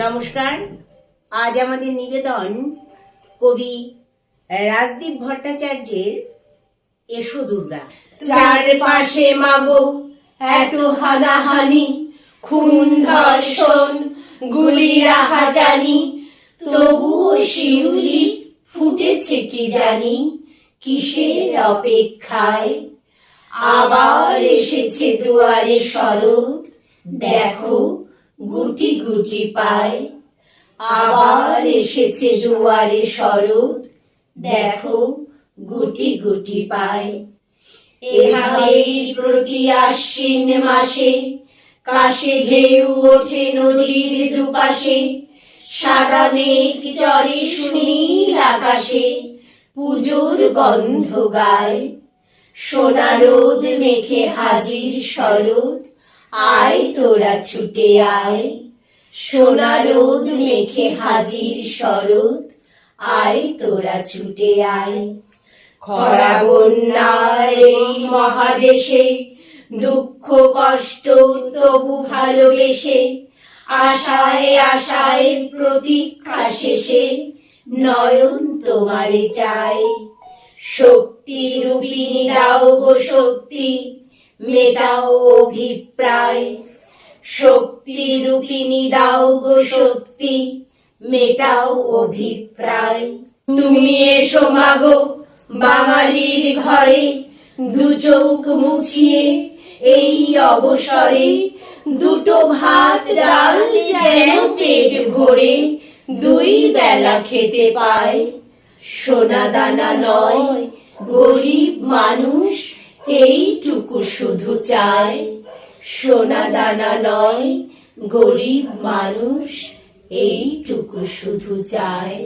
নমস্কার। আজ আমাদের নিবেদন কবি রাজদীপ ভট্টাচার্যের এসো দুর্গা। চারপাশে মাগো, এত হানাহানি, খুন, ধর্ষণ, গুলি রাহা জানি তবুও শিউলি ফুটেছে কি জানি, কিসের অপেক্ষায়? আবার এসেছে দুয়ারে শরৎ, দেখো গুটি গুটি পায়। আবার এসেছে জোয়ারে শরৎ। দেখো, গুটি গুটি পায়। এভাবেই প্রতি আশ্বিন মাসে কাশে ঢেউ ওঠে নদীর দুপাশে। সাদা মেঘ চরে সুনীল আকাশে, পুজোর গন্ধ গায়। সোনা রোদ মেখে হাজির শরৎ। আয় তোরা ছুটে আয়। সোনা রোদ মেখে হাজির শরৎ, আয় তোরা ছুটে আয়। খরা বন্যার এই মহাদেশে, দুঃখ কষ্ট তবু ভালোবেসে, আশায় আশায় প্রতীক্ষা শেষে নয়ন তোমারে চায় শক্তি রূপিণী দাও গো শক্তি মেটাও অভিপ্রায়। শক্তি রূপিণী দাও গো শক্তি, মেটাও অভিপ্রায়। তুমি এসো মাগো বাঙালির ঘরে, দু চোখ মুছিয়ে এই অবসরে, দুটো ভাত ডাল যেন পেট ভরে দুই বেলা খেতে পায়। সোনা দানা নয়, গরিব মানুষ এইটুকু শুধু চায় সোনা দানা নয় গরিব মানুষ এইটুকু শুধু চায়।